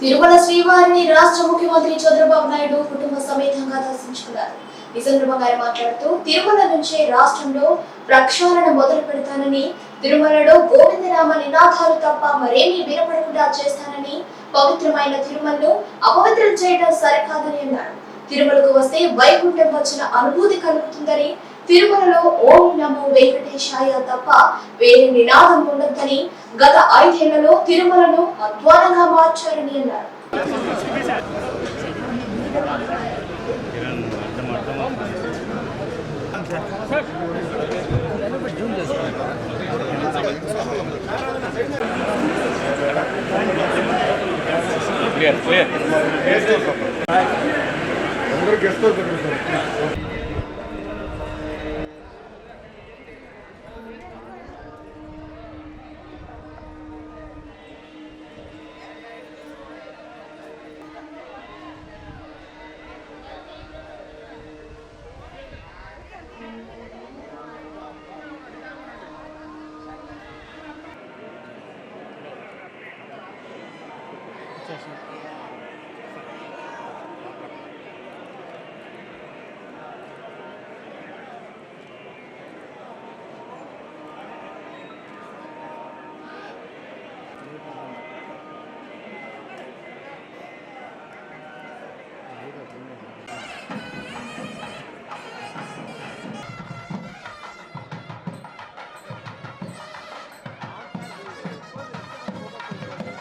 తిరుమల శ్రీవారిని రాష్ట్ర ముఖ్యమంత్రి చంద్రబాబు నాయుడు కుటుంబ సమేతంగా దర్శించుకున్నారు. ఈ సందర్భంగా ఆయన మాట్లాడుతూ తిరుమల నుంచే రాష్ట్రంలో ప్రక్షాళన మొదలు పెడతానని తిరుమలలో గోవిందనామ నినాదాలు తప్ప మరేమీ వినపడకుండా చేస్తానని పవిత్రమైన తిరుమలను అపవిత్రం చేయడం సరికాదని అన్నారు. తిరుమలకు వస్తే వైకుంఠం వచ్చిన అనుభూతి కలుగుతుందని తిరుమలలో ఓం నమో వెంకటేశాయ తప్ప వేరే నినాదం ఉండొద్దని గత ఐదేళ్ళలో తిరుమలను అధ్వానంగా మార్చారని అన్నారు. క్లియర్ క్లియర్ అందరూ గెస్ట్ హౌస్ సార్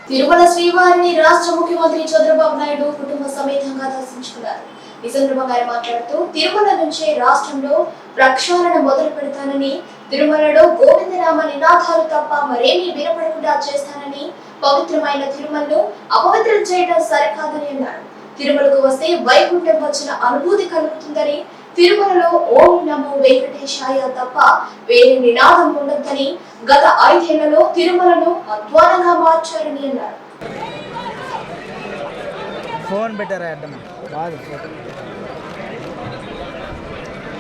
తిరుమల శ్రీవారిని రాష్ట్ర ముఖ్యమంత్రి చంద్రబాబు నాయుడు కుటుంబ సమేతంగా దర్శించుకున్నారు. ఈ సందర్భంగా ఆయన మాట్లాడుతూ తిరుమల నుంచే రాష్ట్రంలో ప్రక్షాళన మొదలు పెడతానని తిరుమలలో గోవిందనామ నినాదాలు తప్ప మరేమీ వినపడకుండా చేస్తానని పవిత్రమైన తిరుమలను అపవిత్రం చేయడం సరికాదని అన్నారు. తిరుమలకు వస్తే వైకుంఠం వచ్చిన అనుభూతి కలుగుతుందని తిరుమలలో ఓం నమో వెంకటేశాయ తప్ప వేరే నినాదం ఉండొద్దని గత ఐదేళ్ళలో తిరుమలను అధ్వానంగా మార్చారని అన్నారు. ఫోన్ పెట్టారా అడ్డం? బాగా ఫోటో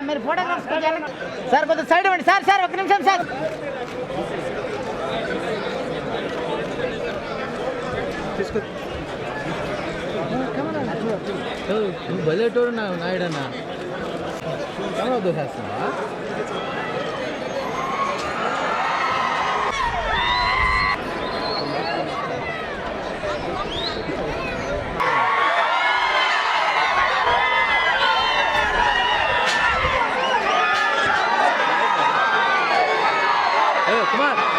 మీరు ఫోటోగ్రాఫ్స్ సార్ కొంచెం సైడ్ ఇవ్వండి. సార్ సార్ ఒక నిమిషం సార్. తీసుకో 장어도 샀습니다. 그만!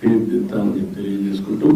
తీర్చిదిద్దామని తెలియజేసుకుంటూ